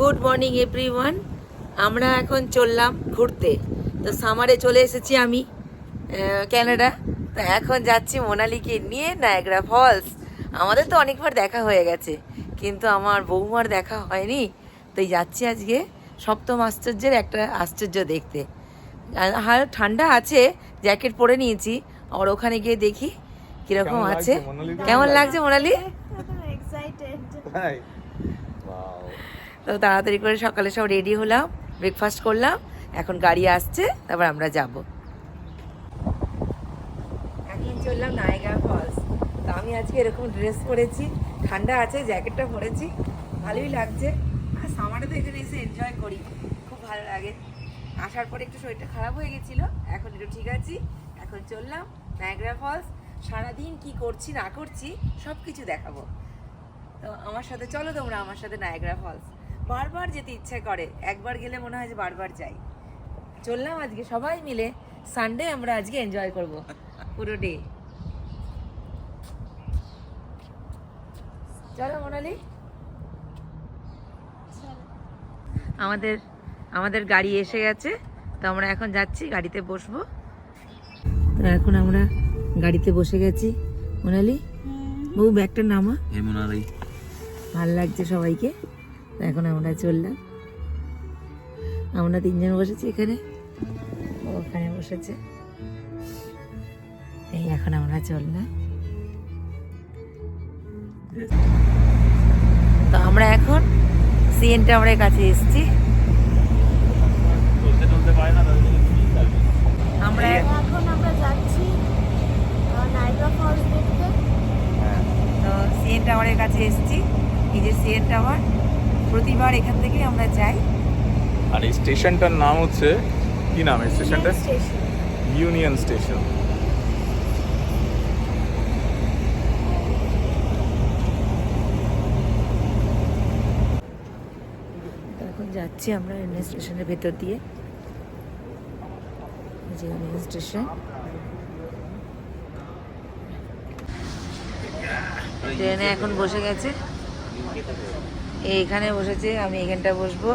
Good morning everyone আমরা এখন চললাম ঘুরতে। তো সামারে চলে এসেছি আমি ক্যানাডা তো এখন যাচ্ছি মোনালিকে নিয়ে নায়গ্রা ফলস আমাদের তো অনেকবার দেখা হয়ে গেছে কিন্তু আমার বৌমার দেখা হয়নি। তাই যাচ্ছি আজকে সপ্তম আশ্চর্যের একটা আশ্চর্য দেখতে। আর হাল ঠান্ডা আছে জ্যাকেট পরে নিয়েছি আর ওখানে গিয়ে দেখি কীরকম আছে। কেমন লাগছে মোনালি. তো তাড়াতাড়ি করে সকালে সব রেডি হলাম ব্রেকফাস্ট করলাম, এখন গাড়ি আসছে, তারপর আমরা যাব। এখন চললাম নায়গা ফলস তো আমি আজকে এরকম ড্রেস পরেছি, ঠান্ডা আছে জ্যাকেটটা পরেছি, ভালোই লাগছে। আর সামারে তো এখানে এসে এনজয় করি, খুব ভালো লাগে। আসার পরে একটু শরীরটা খারাপ হয়ে গেছিল, এখন একটু ঠিক আছি। এখন চললাম নায়গ্রা ফলস সারাদিন কি করছি, না করছি সব কিছু দেখাবো। তো আমার সাথে, চলো তোমরা আমার সাথে নায়গ্রা ফলস বারবার যেতে ইচ্ছে করে একবার গেলে মনে হয় যে বারবার যাই। চললাম আজকে সবাই মিলে সানডে আমরা আজকে এনজয় করব পুরো ডে চলো মোনালি। আমাদের আমাদের গাড়ি এসে গেছে তো আমরা এখন যাচ্ছি গাড়িতে বসবো। তো এখন আমরা গাড়িতে বসে গেছি। মোনালি বউ ব্যাগটা নামা। হেমনালি ভালো লাগছে সবাইকে। এখন আমরা চললাম। আমরা তিনজন বসেছি এখানে। ওখানে বসেছে। এই এখন আমরা চললাম। তো আমরা এখন সিএন টাওয়ারের কাছে এসেছি। আমরা এখন- এখন আমরা যাচ্ছি নাইগ্রা ফলস দেখতে। তো সিএন টাওয়ারের কাছে এসেছি। এই যে সিএন টাওয়ার প্রতিবার এখান থেকে আমরা যাই। আর এই স্টেশনটার নাম হচ্ছে কি নাম এই স্টেশনটা স্টেশন ইউনিয়ন স্টেশন এখন যাচ্ছি আমরা ইউনিয়ন স্টেশনের ভেতর দিয়ে। যে ইউনিয়ন স্টেশন ট্রেনে এখন বসে গেছে। এইখানে বসেছে আমি এখানটা বসবো।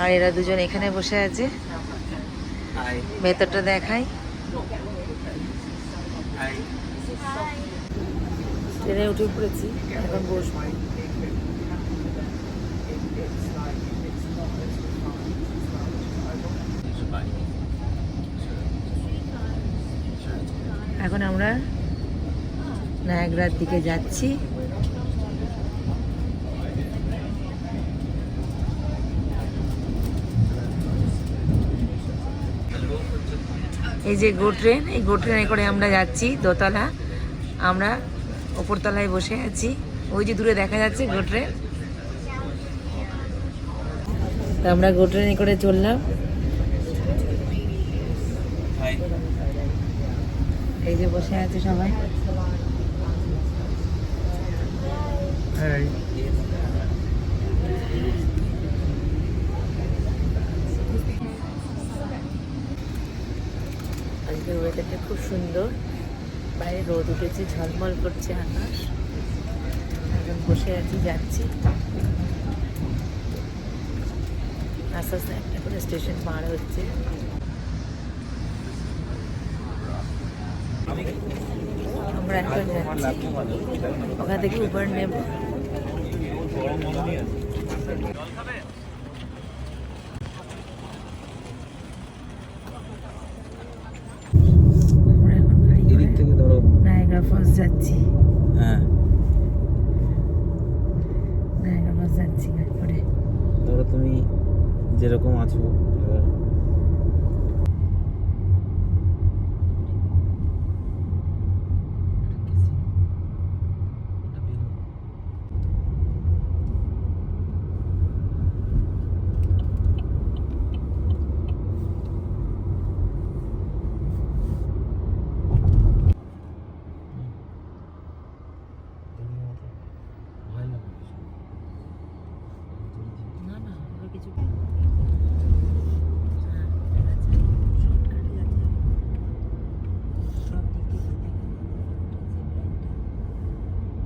আর এরা দুজন এখানে বসে আছে। ভেতরটা দেখাই। ট্রেনে উঠে পড়েছি এখন বসবো। এখন আমরা নায়াগ্রার দিকে যাচ্ছি। এই যে গো ট্রেন এই গো ট্রেনে করে আমরা যাচ্ছি দোতলা। আমরা ওপরতলায় বসে আছি। ওই যে দূরে দেখা যাচ্ছে গো ট্রেন তো আমরা গো ট্রেনে করে চললাম। এই যে বসে আছে সবাই। ওয়েদারটা খুব সুন্দর। বাইরে রোদ উঠেছে, ঝলমল করছে আকাশ। এখন বসে আছি, যাচ্ছি। আস্তে আস্তে একটা করে স্টেশন পার হচ্ছে। আমরা এখন যাচ্ছি। ওখান থেকে উবার নেব আমরা এখন গাড়ি করে এদিক থেকে ধরো নায়গ্রা ফলস যাচ্ছি। হ্যাঁ। ফলস যাচ্ছি করে ধরো তুমি যেরকম আছো এবার ভয় লাগে ভীষণ। না না ওরা কিছু হ্যাঁ, ঠিক আছে। Shortcut এ যাচ্ছে। সব দিক থেকে দেখা যায়।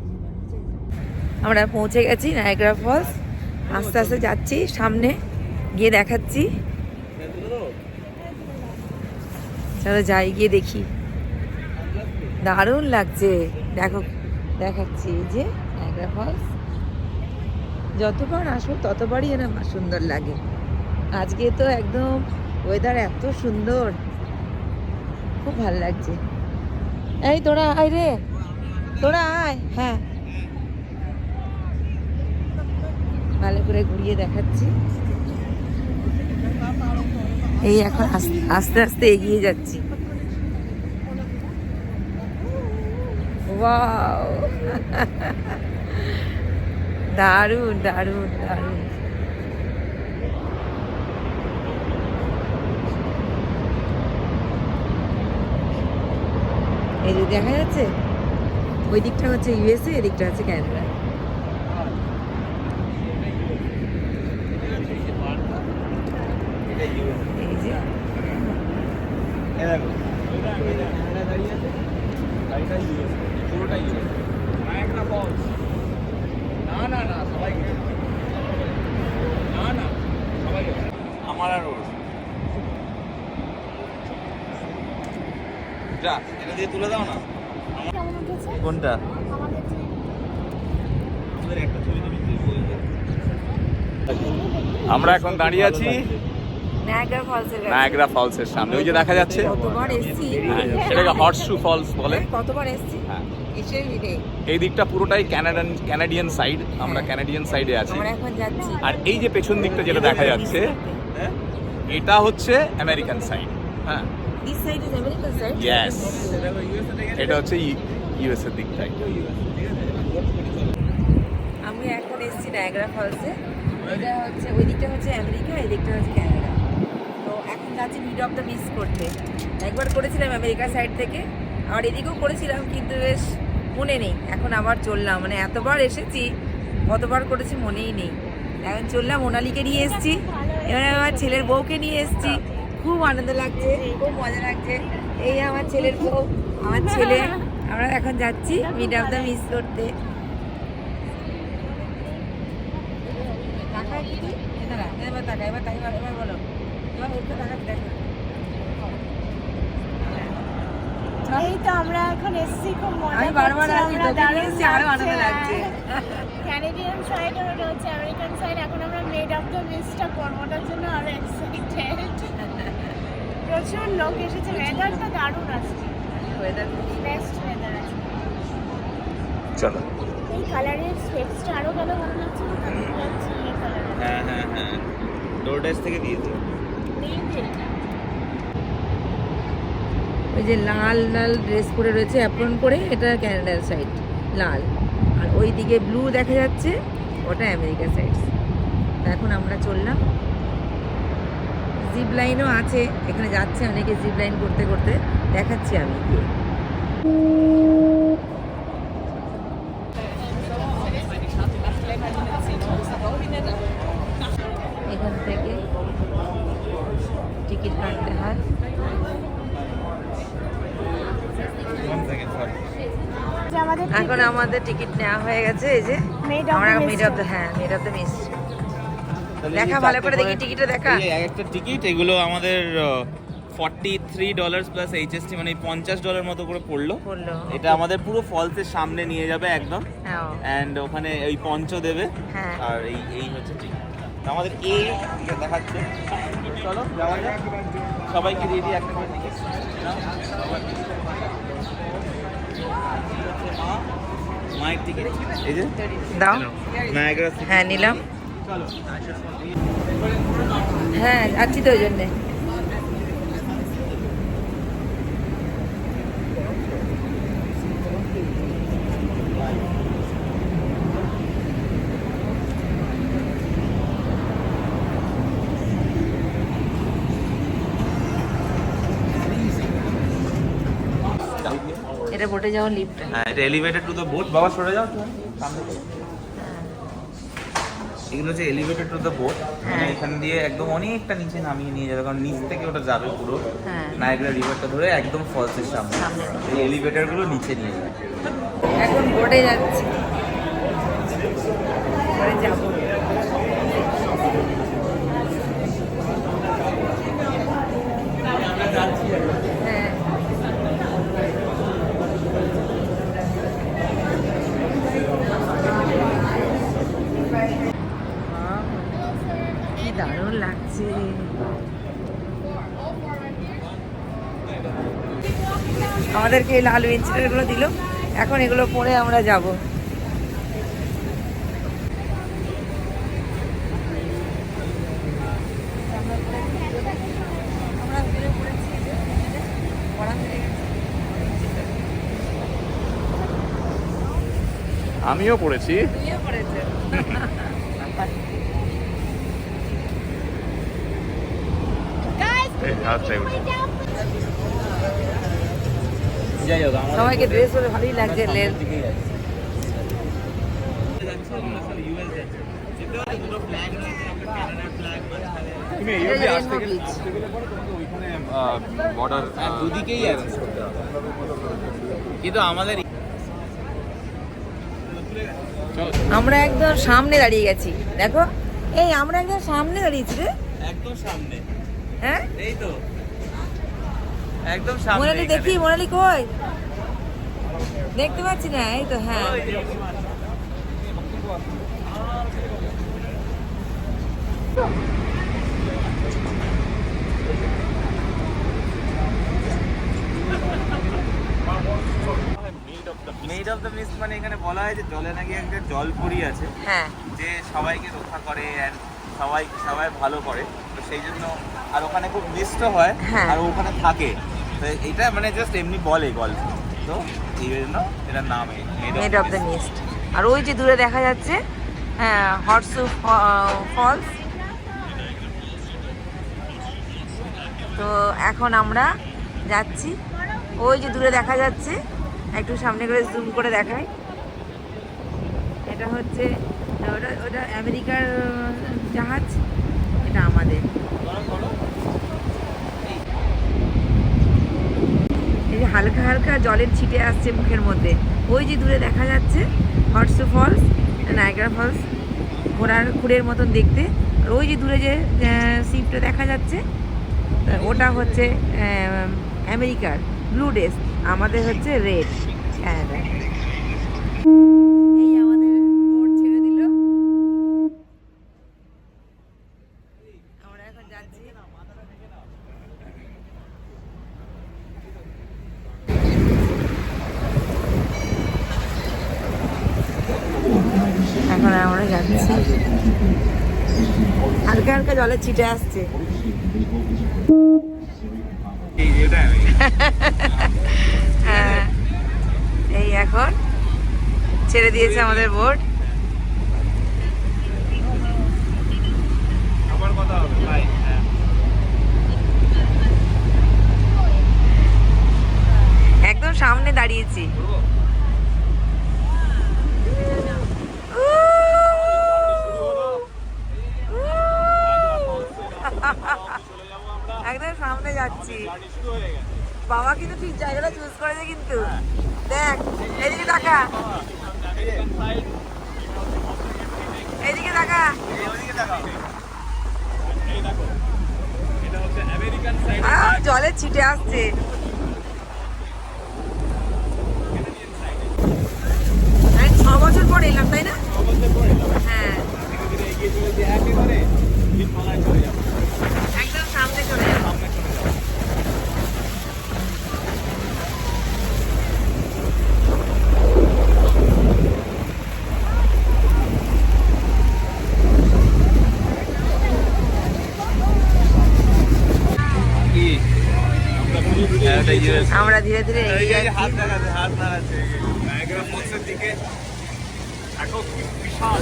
এই যে বানিয়েছে। আমরা পৌঁছে গেছি নায়গ্রা ফলস আস্তে আস্তে যাচ্ছি, সামনে গিয়ে দেখাচ্ছি। চলো যাই, গিয়ে দেখি। দারুণ লাগছে। দেখো, দেখাচ্ছি এই যে নায়াগ্রা ফলস যতবার আসো ততবারই যেন আমার সুন্দর লাগে। আজকে তো একদম ওয়েদার এত সুন্দর। খুব ভালো লাগছে। এই তোরা আয় রে। তোরা আয়। হ্যাঁ। ভালো করে ঘুরিয়ে দেখাচ্ছি। এই এখন আস্তে আস্তে এগিয়ে যাচ্ছি। দারুণ দারুণ দারুণ। এই দেখা যাচ্ছে, ওই দিকটা হচ্ছে ইউএসএ এদিকটা হচ্ছে ক্যানাডা এই যে আমার আর ওর যা এটা দিয়ে তুলে দাও না কোনটা আমরা এখন দাঁড়িয়ে আছি নায়াগ্রা ফলসের সামনে। ওই যে দেখা যাচ্ছে। কতবার এসছি। হ্যাঁ, সেটাকে হর্সশু ফলস বলে। কতবার এসছি। হ্যাঁ। নেই এই দিকটা পুরোটাই ক্যানাডান ক্যানাডিয়ান সাইড আমরা হ্যাঁ। ক্যানাডিয়ান সাইডে আছি। আর এই যে পেছন দিকটা যেটা দেখা যাচ্ছে এটা হচ্ছে আমেরিকান সাইড হ্যাঁ। এটা হচ্ছে ইউএস এর দিকটাই। আমি এখন এসেছি নায়াগ্রা ফলসে এটা হচ্ছে ওই দিকটা হচ্ছে আমেরিকা এই দিকটা হচ্ছে এখন যাচ্ছি মিড অফ দ্য মিস করতে। একবার করেছিলাম আমেরিকা সাইড থেকে আর এদিকেও করেছিলাম কিন্তু বেশ মনে নেই। এখন আবার চললাম। মানে এতবার এসেছি কতবার করেছি মনেই নেই। এখন চললাম মোনালিকে নিয়ে এসেছি। এবারে আমার ছেলের বউকে নিয়ে এসেছি। খুব আনন্দ লাগছে খুব মজা লাগছে। এই আমার ছেলের বউ আমার ছেলে। আমরা এখন যাচ্ছি মিড অফ দ্য মিস করতে। তাকায় কি তুই? এই দাঁড়া, এবার তাকা, এবার তাই এবার বলো। এবার উঠে তাকাতে দেখো। এই তো আমরা এখন এসেছি খুব মজা আমি বারবার আসি, এসেছি, আরও আনন্দ লাগছে। ক্যানাডিয়ান সাইড আর হচ্ছে আমেরিকান সাইড এখন আমরা মেড অফ দ্য মিসটা করব ওটার জন্য আরও এক্সাইটেড প্রচুর লোক এসেছে ওয়েদারটা দারুণ Weather খুব- বেস্ট ওয়েদার আছে। চলো। এই কালারের স্পেক্সটা আরও ভালো ভালো লাগছে হ্যাঁ হ্যাঁ হ্যাঁ। ডোরড্যাশ থেকে দিয়েছি। ওই যে লাল লাল ড্রেস পরে রয়েছে অ্যাপ্রন করে এটা ক্যানাডার সাইড লাল। আর ওই দিকে ব্লু দেখা যাচ্ছে, ওটা আমেরিকা সাইড এখন আমরা চললাম। জিপ লাইনও আছে, এখানে যাচ্ছে অনেকে জিপ লাইন করতে করতে। দেখাচ্ছি আমি গিয়ে। এখান থেকে টিকিট কাটতে হয়। এখন আমাদের টিকিট নেওয়া হয়ে গেছে এই যে। আমরা মিড অফ দ্য হ্যাঁ মিড অফ দ্য মিস দেখা ভালো করে দেখি টিকিটে দেখা। একটা টিকিট এগুলো আমাদের forty three dollar plus HST মানে পঞ্চাশ ডলার মতো করে পড়ল। এটা আমাদের পুরো ফলসের সামনে নিয়ে যাবে একদম। হ্যাঁ। অ্যান্ড ওখানে ওই পঞ্চ দেবে। হ্যাঁ। আর এই এই হচ্ছে টিকিট। আমাদের এ দেখাচ্ছে। চলো যাওয়া যাক। সবাইকে রেডি একটা করে টিকিট মায়ের টিকিট এই যে দাও। হ্যাঁ নিলাম। হ্যাঁ যাচ্ছি তো ওই জন্যে এটা বোটে যাওয়ার লিফটটা হ্যাঁ এটা এলিভেটেড টু দ্য বোট বাবা সরে যাও থেকে। এগুলো হচ্ছে এলিভেটেড টু দ্য বোট মানে হ্যাঁ। এখান দিয়ে একদম অনেকটা নিচে নামিয়ে নিয়ে যাবে। কারণ নিচ থেকে ওটা যাবে পুরো। হ্যাঁ। নায়গ্রা রিভারটা ধরে একদম ফলসের সামনে। এই এলিভেটরগুলো নিচে নিয়ে যায় এখন বোটে যাচ্ছি। যাব। আমাদেরকে এই লাল বেঞ্চিটারগুলো দিল। এখন এগুলো পরে আমরা যাব। আমিও পড়েছে Guys, এই হাতটাই উঠে। যাই হোক আমাদের সবাইকে ড্রেস পরে ভালোই লাগছে লেল দিকেই যাচ্ছি। যাচ্ছে, আমরা সব US যাচ্ছি। যেতে পারি, দুদিকেই arrange করতে হবে। কিন্তু আমরা একদম সামনে দাঁড়িয়ে গেছি। দেখো। এই, আমরা একদম সামনে দাঁড়িয়েছি রে। একদম সামনে। হ্যাঁ? এই তো একদম সামনে মোনালি দেখি মোনালি কই? দেখতে পাচ্ছি না এই তো হ্যাঁ। মেড অফ দ্য মিস্ট মানে এখানে বলা হয় যে জলে নাকি একটা জলপরি আছে হ্যাঁ। যে সবাইকে রক্ষা করে and সবাই সবাই ভালো করে। সেই জন্য আর ওখানে খুব মিস্টও হয় হ্যাঁ। আর ওখানে থাকে। তো এটা মানে জাস্ট এমনি বলে গল্প। তো এই জন্য এটার নাম মেড অফ দ্য মিস্ট আর ওই যে দূরে দেখা যাচ্ছে হ্যাঁ হর্সু ফলস তো এখন আমরা যাচ্ছি। ওই যে দূরে দেখা যাচ্ছে একটু সামনে করে জুম করে দেখাই। এটা হচ্ছে ওটা ওটা আমেরিকার জাহাজ। এটা আমাদের এই যে হালকা হালকা জলের ছিটে আসছে মুখের মধ্যে। ওই যে দূরে দেখা যাচ্ছে হর্সু ফলস নায়গ্রা ফলস ঘোড়ার খুঁড়ের মতন দেখতে। আর ওই যে দূরে যে সিপটা দেখা যাচ্ছে ওটা হচ্ছে আমেরিকার ব্লু ডেস্ক আমাদের হচ্ছে রেড ক্যানাডা এই আমাদের বোট ছেড়ে দিল আমরা এখন যাচ্ছি এখন আমরা যাচ্ছি হালকা ছিটে আসছে। এই হ্যাঁ এই এখন ছেড়ে দিয়েছে আমাদের বোট আমার কথা হবে ভাই হ্যাঁ একদম সামনে দাঁড়িয়েছি একদম সামনে যাচ্ছি বাবা কিন্তু ঠিক জায়গাটা চুজ করেছে কিন্তু দেখ এদিকে তাকা এদিকে তাকা আহ, জলের ছিটে আসছে আমি ছ বছর পর এলাম তাই না হ্যাঁ একদম সামনে চলে যাব আমরা ধীরে ধীরে এগিয়ে হাত যাচ্ছি দেখাচ্ছে হাত দেখাচ্ছে নায়াগ্রা ফলসের দিকে দেখো কি বিশাল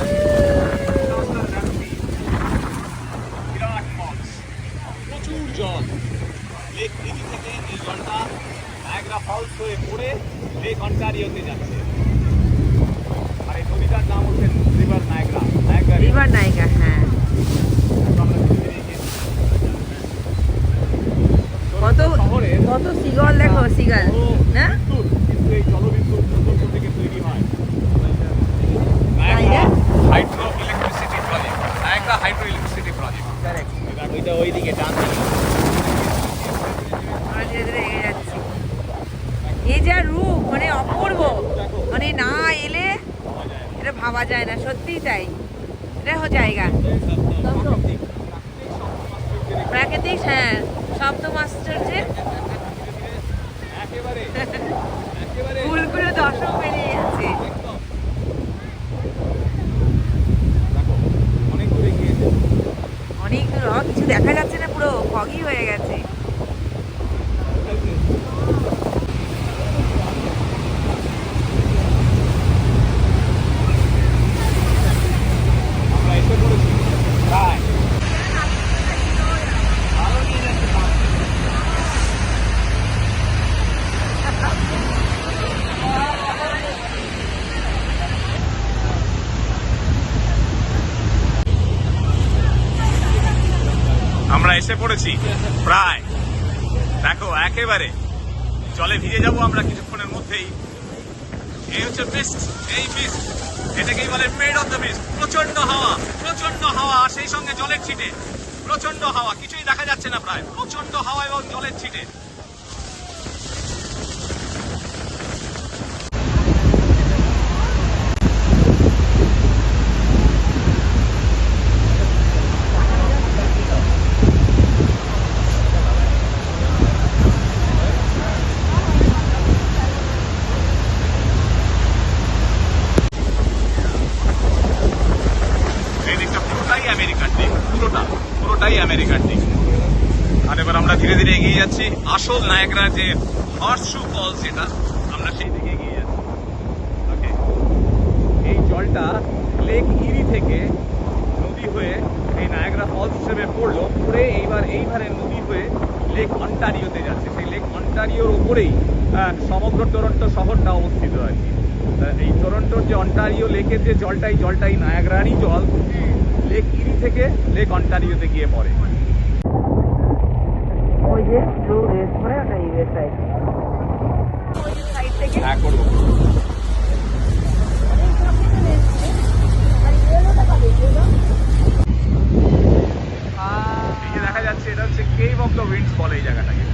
বিরাট ফলস প্রচুর জল লেক দিঘি থেকে এই জলটা নায়াগ্রা ফলস হয়ে পড়ে লেক অন্টারিওতে যাচ্ছে আর এই নদীটার নাম হচ্ছে রিভার নায়াগ্রা নায়াগ্রা রিভার নায়িকা হ্যাঁ আমরা ধীরে ধীরে এগিয়ে কত শহরে কত সিগল দেখো সিগাল না বিদ্যুৎ কিন্তু এই জলবিদ্যুৎ প্রকল্প থেকে তৈরি হয় hydro electricity project Niagara hydro electricity project ওইটা ওইদিকে ডান দিকে ধীরে ধীরে এগিয়ে যাচ্ছি এ যা রূপ মানে অপূর্ব। মানে না এলে এটা ভাবা যায় না, সত্যিই তাই। এটা জায়গা। প্রাকৃতিক হ্যাঁ একেবারে একেবারে ফুলগুলো দর্শক বেরিয়ে অনেক দূর কিছু দেখা যাচ্ছে না, পুরো ফগি হয়ে গেছে আমরা এসে পড়েছি প্রায় আমরা এসে পড়েছি প্রায়। দেখো, একেবারে। জলে ভিজে যাব আমরা কিছুক্ষণের মধ্যেই। এই হচ্ছে বিস্ট এই বিস্ট এটাকেই বলে মেড অফ দ্য বিস্ট প্রচণ্ড হাওয়া প্রচণ্ড হাওয়া সেই সঙ্গে জলের ছিটে। প্রচণ্ড হাওয়া, কিছুই দেখা যাচ্ছে না প্রায়। প্রচণ্ড হাওয়া এবং জলের ছিটে এই দিকটা পুরোটাই আমেরিকার দিক পুরোটা পুরোটাই আমেরিকার দিক। আর এবার আমরা ধীরে ধীরে এগিয়ে যাচ্ছি। আসল নায়করা যে হর্স শু ফলস যেটা আমরা সেই দিকে এগিয়ে যাচ্ছি। ওকে এই জলটা লেক ইরি থেকে নদী হয়ে এই নায়াগ্রা ফলস হিসেবে পড়ল। পড়ে এইবার এইবারে নদী হয়ে লেক অন্টারিওতে যাচ্ছে। সেই লেক অন্টারিওর উপরেই আহ, সমগ্র টরন্টো শহরটা অবস্থিত আর কি। এই টরন্টোর যে অন্টারিও লেকের যে জলটাই জলটাই জলটা নায়াগ্রারই জল। লেক ইরি থেকে লেক অন্টারিওতে গিয়ে পড়ে। ওই যে ব্লু রেস করে ওটা ইউএস সাইড হ্যাঁ করব দেখা যাচ্ছে এটা হচ্ছে কেভ অফ দ্য উইন্ডস বলে এই জায়গাটাকে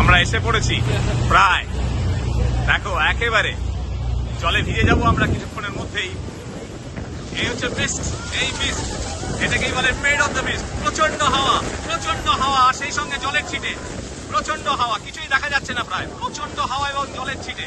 আমরা এসে পড়েছি। প্রায়। দেখো, একেবারে। জলে ভিজে যাব আমরা কিছুক্ষণের মধ্যেই। এই হচ্ছে মিস্ট এই মিস্ট এটাকেই বলে মেড অফ দ্য মিস্ট প্রচণ্ড হাওয়া প্রচণ্ড হাওয়া সেই সঙ্গে জলের ছিটে। প্রচণ্ড হাওয়া, কিছুই দেখা যাচ্ছে না প্রায়। প্রচণ্ড হাওয়া এবং জলের ছিটে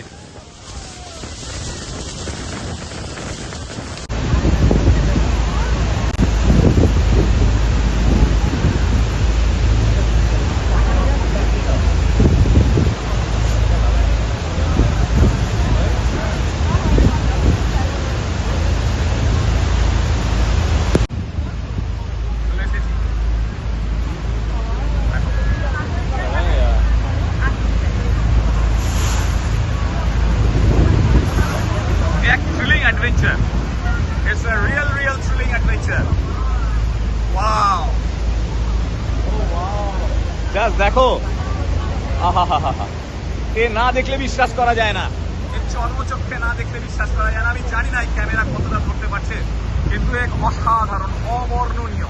চলে এসেছি এক thrilling adventure it's a real real thrilling adventure wow oh wow just দেখো আহা হা হা হা এ না দেখলে বিশ্বাস করা যায় না। চর্মচক্ষে না দেখলে বিশ্বাস করা যায় না। আমি জানি না এই ক্যামেরা কতটা ধরতে পারছে, কিন্তু এক অসাধারণ, অবর্ণনীয়।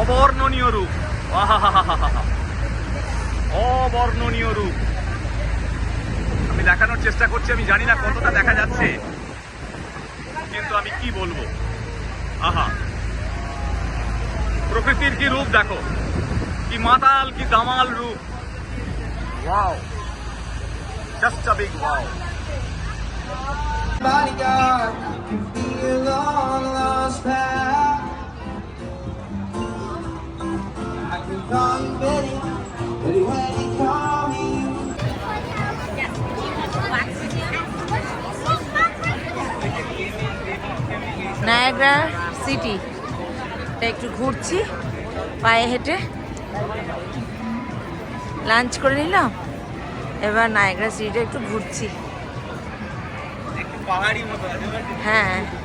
অবর্ণনীয় রূপ। অবর্ণনীয় রূপ। আমি দেখানোর চেষ্টা করছি, আমি জানি না কতটা দেখা যাচ্ছে। কিন্তু আমি কি বলব? আহা। প্রকৃতির কি রূপ দেখো? কি মাতাল, কি দামাল রূপ। Wow just a big wow bodyguard can be a long lost pal. I can call you Betty, Betty when you call me. Niagara city একটু ঘুরছি পায়ে হেঁটে লাঞ্চ করে নিলাম। এবার নায়গ্রা সিটিটা একটু ঘুরছি। হ্যাঁ।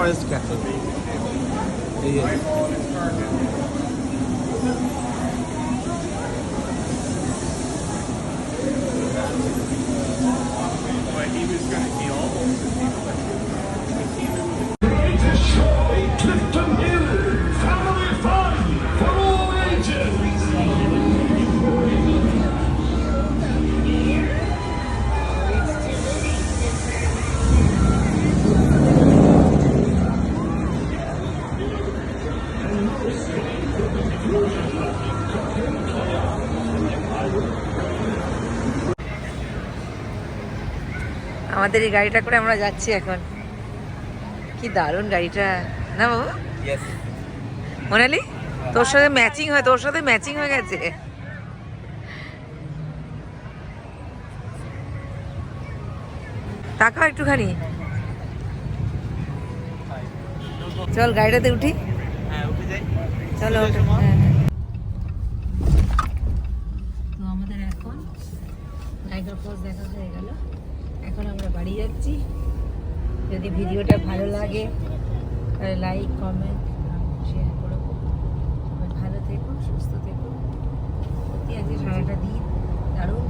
Forest Castle. He was going to kill all people. আমাদের এই গাড়িটা করে আমরা যাচ্ছি এখন। কি দারুণ গাড়িটা। না বাবু. মোনালি তোর সাথে ম্যাচিং হয় তোর সাথে ম্যাচিং হয়ে গেছে। তাকাও একটুখানি। চল গাড়িটাতে উঠি। হ্যাঁ উঠে যাই। চলো হ্যাঁ, যাচ্ছি যদি ভিডিওটা ভালো লাগে তাহলে লাইক কমেন্ট শেয়ার করো। ভালো থেকো সুস্থ থেকো। সত্যি আজকে হ্যাঁ। সারাটা দিন দারুণ